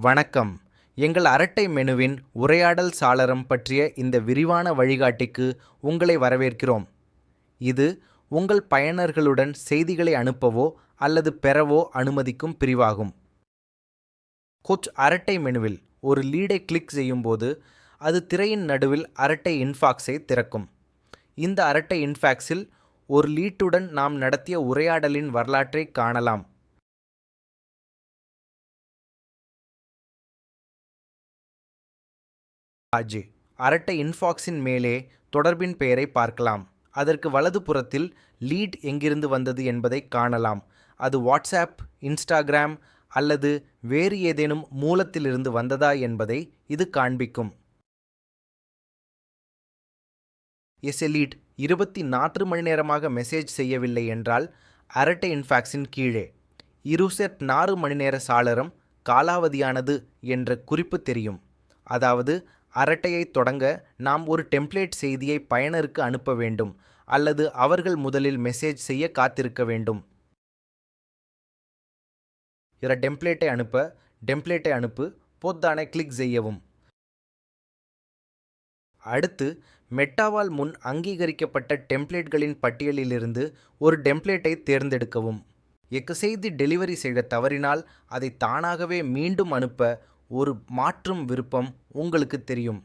வணக்கம். எங்கள் அரட்டை மெனுவின் உரையாடல் சாளரம் பற்றிய இந்த விரிவான வழிகாட்டிக்கு உங்களை வரவேற்கிறோம். இது உங்கள் பயனர்களுடன் செய்திகளை அனுப்பவோ அல்லது பெறவோ அனுமதிக்கும் பிரிவாகும். கோச் அரட்டை மெனுவில் ஒரு லீடை கிளிக் செய்யும்போது அது திரையின் நடுவில் அரட்டை இன்ஃபாக்ஸை திறக்கும். இந்த அரட்டை இன்ஃபாக்ஸில் ஒரு லீட்டுடன் நாம் நடத்திய உரையாடலின் வரலாற்றை காணலாம். ஆஜி. அரட்டை இன்பாக்ஸின் மேலே தொடர்பின் பெயரை பார்க்கலாம். அதற்கு வலது புறத்தில் லீட் எங்கிருந்து வந்தது என்பதை காணலாம். அது வாட்ஸ்அப் இன்ஸ்டாகிராம் அல்லது வேறு ஏதேனும் மூலத்திலிருந்து வந்ததா என்பதை இது காண்பிக்கும். எஸ் லீட் இருபத்தி நான்கு மணி நேரமாக மெசேஜ் செய்யவில்லை என்றால் அரட்டை இன்ஃபாக்ஸின் கீழே. இருசெட் நாறு மணி நேர சாளரம் காலாவதியானது என்ற குறிப்பு தெரியும். அதாவது அரட்டையை தொடங்க நாம் ஒரு டெம்ப்ளேட் செய்தியை பயனருக்கு அனுப்ப வேண்டும் அல்லது அவர்கள் முதலில் மெசேஜ் செய்ய காத்திருக்க வேண்டும். இர டெம்ப்ளேட்டை அனுப்ப டெம்ப்ளேட்டை அனுப்பு பொத்தானை கிளிக் செய்யவும். அடுத்து மெட்டாவால் முன் அங்கீகரிக்கப்பட்ட டெம்ப்ளேட்களின் பட்டியலிலிருந்து ஒரு டெம்ப்ளேட்டை தேர்ந்தெடுக்கவும். எக்கு செய்தி டெலிவரி செய்ய தவறினால் அதை தானாகவே மீண்டும் அனுப்ப ஒரு மாற்றும் விருப்பம் உங்களுக்கு தெரியும்.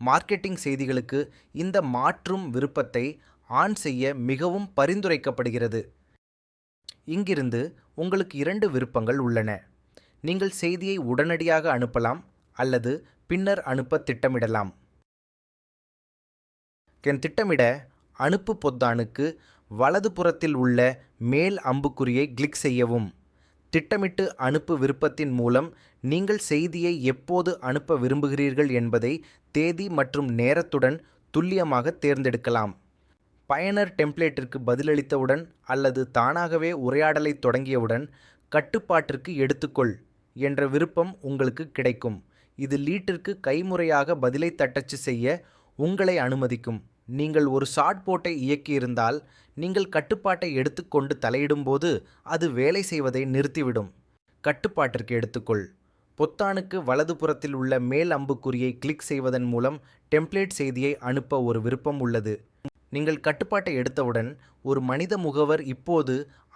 மார்க்கெட்டிங் செய்திகளுக்கு இந்த மாற்றும் விருப்பத்தை ஆன் செய்ய மிகவும் பரிந்துரைக்கப்படுகிறது. இங்கிருந்து உங்களுக்கு இரண்டு விருப்பங்கள் உள்ளன. நீங்கள் செய்தியை உடனடியாக அனுப்பலாம் அல்லது பின்னர் அனுப்ப திட்டமிடலாம். என் திட்டமிட அனுப்பு பொத்தானுக்கு வலது புறத்தில் உள்ள மேல் அம்புக்குறியை கிளிக் செய்யவும். திட்டமிட்டு அனுப்பு விருப்பத்தின் மூலம் நீங்கள் செய்தியை எப்போது அனுப்ப விரும்புகிறீர்கள் என்பதை தேதி மற்றும் நேரத்துடன் துல்லியமாக தேர்ந்தெடுக்கலாம். பயனர் டெம்ப்ளேட்டிற்கு பதிலளித்தவுடன் அல்லது தானாகவே உரையாடலை தொடங்கியவுடன் கட்டுப்பாட்டிற்கு எடுத்துக்கொள் என்ற விருப்பம் உங்களுக்கு கிடைக்கும். இது லீட்டிற்கு கைமுறையாக பதிலை தட்டச்சு செய்ய உங்களை அனுமதிக்கும். நீங்கள் ஒரு ஷாட் போட்டை இயக்கியிருந்தால் நீங்கள் கட்டுப்பாட்டை எடுத்துக்கொண்டு தலையிடும்போது அது வேலை செய்வதை நிறுத்திவிடும். கட்டுப்பாட்டிற்கு எடுத்துக்கொள். பொத்தானுக்கு வலது புறத்தில் உள்ள மேல் அம்புக்குறியை கிளிக் செய்வதன் மூலம் டெம்ப்ளேட் செய்தியை அனுப்ப ஒரு விருப்பம் உள்ளது. நீங்கள் கட்டுப்பாட்டை எடுத்தவுடன் ஒரு மனித முகவர் இப்போது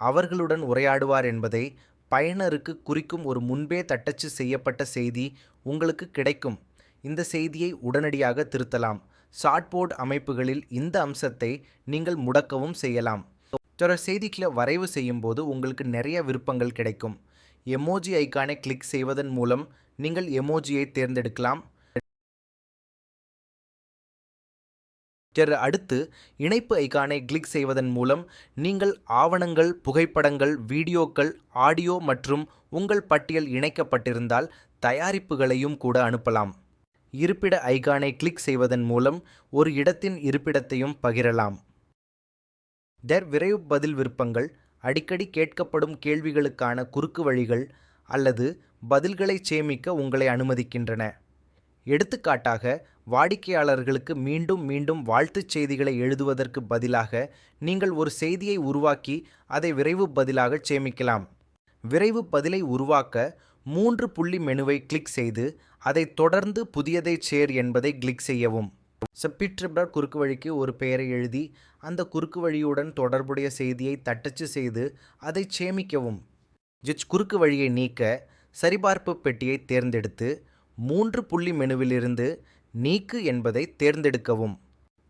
அவர்களுடன் உரையாடுவார் என்பதை பயனருக்கு குறிக்கும் ஒரு முன்பே தட்டச்சு செய்யப்பட்ட செய்தி உங்களுக்கு கிடைக்கும். இந்த செய்தியை உடனடியாக திருத்தலாம். ஷார்ட்போர்ட் அமைப்புகளில் இந்த அம்சத்தை நீங்கள் முடக்கவும் செய்யலாம். சில செய்திகளை வரைவு செய்யும்போது உங்களுக்கு நிறைய விருப்பங்கள் கிடைக்கும். எமோஜி ஐக்கானை கிளிக் செய்வதன் மூலம் நீங்கள் எமோஜியை தேர்ந்தெடுக்கலாம். அடுத்து இணைப்பு ஐக்கானை கிளிக் செய்வதன் மூலம் நீங்கள் ஆவணங்கள் புகைப்படங்கள் வீடியோக்கள் ஆடியோ மற்றும் உங்கள் பட்டியல் இணைக்கப்பட்டிருந்தால் தயாரிப்புகளையும் கூட அனுப்பலாம். இருப்பிட ஐகானை கிளிக் செய்வதன் மூலம் ஒரு இடத்தின் இருப்பிடத்தையும் பகிரலாம். டெர் விரைவு பதில் விருப்பங்கள் அடிக்கடி கேட்கப்படும் கேள்விகளுக்கான குறுக்கு வழிகள் அல்லது பதில்களை சேமிக்க உங்களை அனுமதிக்கின்றன. எடுத்துக்காட்டாக வாடிக்கையாளர்களுக்கு மீண்டும் மீண்டும் வாழ்த்துச் செய்திகளை எழுதுவதற்கு பதிலாக நீங்கள் ஒரு செய்தியை உருவாக்கி அதை விரைவு பதிலாக சேமிக்கலாம். விரைவு பதிலை உருவாக்க மூன்று புள்ளி மெனுவை கிளிக் செய்து அதை தொடர்ந்து புதியதை சேர் என்பதை கிளிக் செய்யவும். செப்பிட்ரிபர் குறுக்கு வழிக்கு ஒரு பெயரை எழுதி அந்த குறுக்கு வழியுடன் தொடர்புடைய செய்தியை தட்டச்சு செய்து அதை சேமிக்கவும். ஜிச் குறுக்கு வழியை நீக்க சரிபார்ப்பு பெட்டியை தேர்ந்தெடுத்து மூன்று புள்ளி மெனுவிலிருந்து நீக்கு என்பதை தேர்ந்தெடுக்கவும்.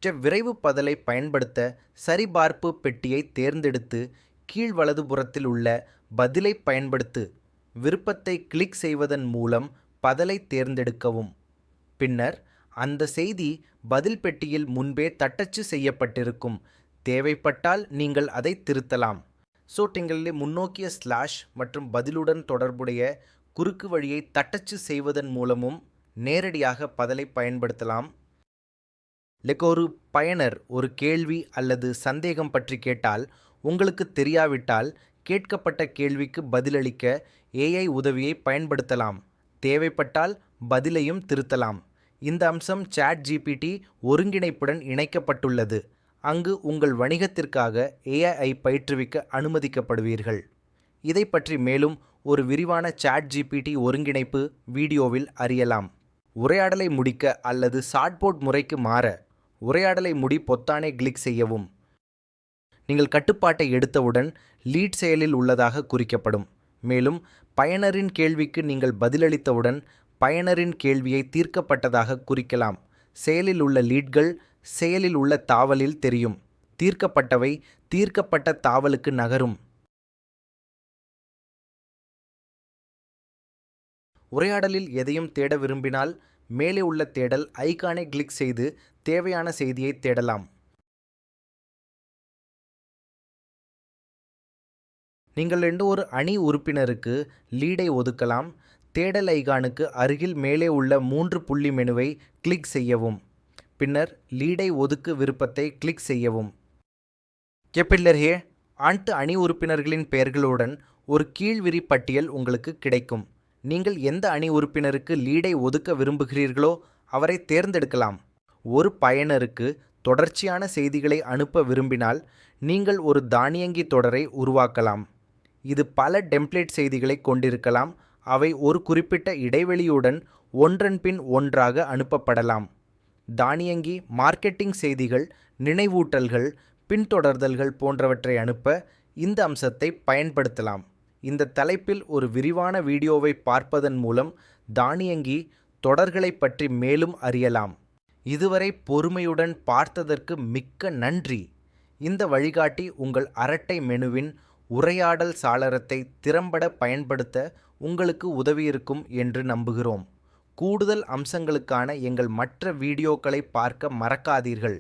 விரைவு பதலை பயன்படுத்த சரிபார்ப்பு பெட்டியை தேர்ந்தெடுத்து கீழ் வலதுபுறத்தில் உள்ள பதிலை பயன்படுத்து விருப்பத்தை கிளிக் செய்வதன் மூலம் பதலை தேர்ந்தெடுக்கவும். பின்னர் அந்த செய்தி பதில் பெட்டியில் முன்பே தட்டச்சு செய்யப்பட்டிருக்கும். தேவைப்பட்டால் நீங்கள் அதை திருத்தலாம். ஸோ முன்னோக்கிய ஸ்லாஷ் மற்றும் பதிலுடன் தொடர்புடைய குறுக்கு வழியை தட்டச்சு செய்வதன் மூலமும் நேரடியாக பதலை பயன்படுத்தலாம். லைக் ஒரு பயனர் ஒரு கேள்வி அல்லது சந்தேகம் பற்றி கேட்டால் உங்களுக்கு தெரியாவிட்டால் கேட்கப்பட்ட கேள்விக்கு பதிலளிக்க ஏஐ உதவியை பயன்படுத்தலாம். தேவைப்பட்டால் பதிலையும் திருத்தலாம். இந்த அம்சம் சாட் ஜிபிடி ஒருங்கிணைப்புடன் இணைக்கப்பட்டுள்ளது. அங்கு உங்கள் வணிகத்திற்காக ஏஐ பயிற்றுவிக்க அனுமதிக்கப்படுவீர்கள். இதை பற்றி மேலும் ஒரு விரிவான சாட் ஜிபிடி ஒருங்கிணைப்பு வீடியோவில் அறியலாம். உரையாடலை முடிக்க அல்லது ஷார்ட்போர்ட் முறைக்கு மாற உரையாடலை முடி பொத்தானை கிளிக் செய்யவும். நீங்கள் கட்டுப்பாட்டை எடுத்தவுடன் லீட் செயலில் உள்ளதாக குறிக்கப்படும். மேலும் பயனரின் கேள்விக்கு நீங்கள் பதிலளித்தவுடன் பயனரின் கேள்வியை தீர்க்கப்பட்டதாக குறிக்கலாம். செயலில் உள்ள லீட்கள் செயலில் உள்ள தாவலில் தெரியும். தீர்க்கப்பட்டவை தீர்க்கப்பட்ட தாவலுக்கு நகரும். உரையாடலில் எதையும் தேட விரும்பினால் மேலே உள்ள தேடல் ஐகானை கிளிக் செய்து தேவையான செய்தியை தேடலாம். நீங்கள் ரெண்டு ஒரு அணி உறுப்பினருக்கு லீடை ஒதுக்கலாம். தேடல் ஐகானுக்கு அருகில் மேலே உள்ள மூன்று புள்ளி மெனுவை கிளிக் செய்யவும். பின்னர் லீடை ஒதுக்கு விருப்பத்தை கிளிக் செய்யவும். கெப்பில்லர்ஹே ஆண்டு அணி உறுப்பினர்களின் பெயர்களுடன் ஒரு கீழ்விரி பட்டியல் உங்களுக்கு கிடைக்கும். நீங்கள் எந்த அணி உறுப்பினருக்கு லீடை ஒதுக்க விரும்புகிறீர்களோ அவரை தேர்ந்தெடுக்கலாம். ஒரு பயனருக்கு தொடர்ச்சியான செய்திகளை அனுப்ப விரும்பினால் நீங்கள் ஒரு தானியங்கி தொடரை உருவாக்கலாம். இது பல டெம்ப்ளேட் செய்திகளை கொண்டிருக்கலாம். அவை ஒரு குறிப்பிட்ட இடைவெளியுடன் ஒன்றன் பின் ஒன்றாக அனுப்பப்படலாம். தானியங்கி மார்க்கெட்டிங் செய்திகள் நினைவூட்டல்கள் பின்தொடர்தல்கள் போன்றவற்றை அனுப்ப இந்த அம்சத்தை பயன்படுத்தலாம். இந்த தலைப்பில் ஒரு விரிவான வீடியோவை பார்ப்பதன் மூலம் தானியங்கி தொடர்களை பற்றி மேலும் அறியலாம். இதுவரை பொறுமையுடன் பார்த்ததற்கு மிக்க நன்றி. இந்த வழிகாட்டி உங்கள் அரட்டை மெனுவின் உரையாடல் சாளரத்தை திறம்பட பயன்படுத்த உங்களுக்கு உதவியிருக்கும் என்று நம்புகிறோம். கூடுதல் அம்சங்களுக்கான எங்கள் மற்ற வீடியோக்களை பார்க்க மறக்காதீர்கள்.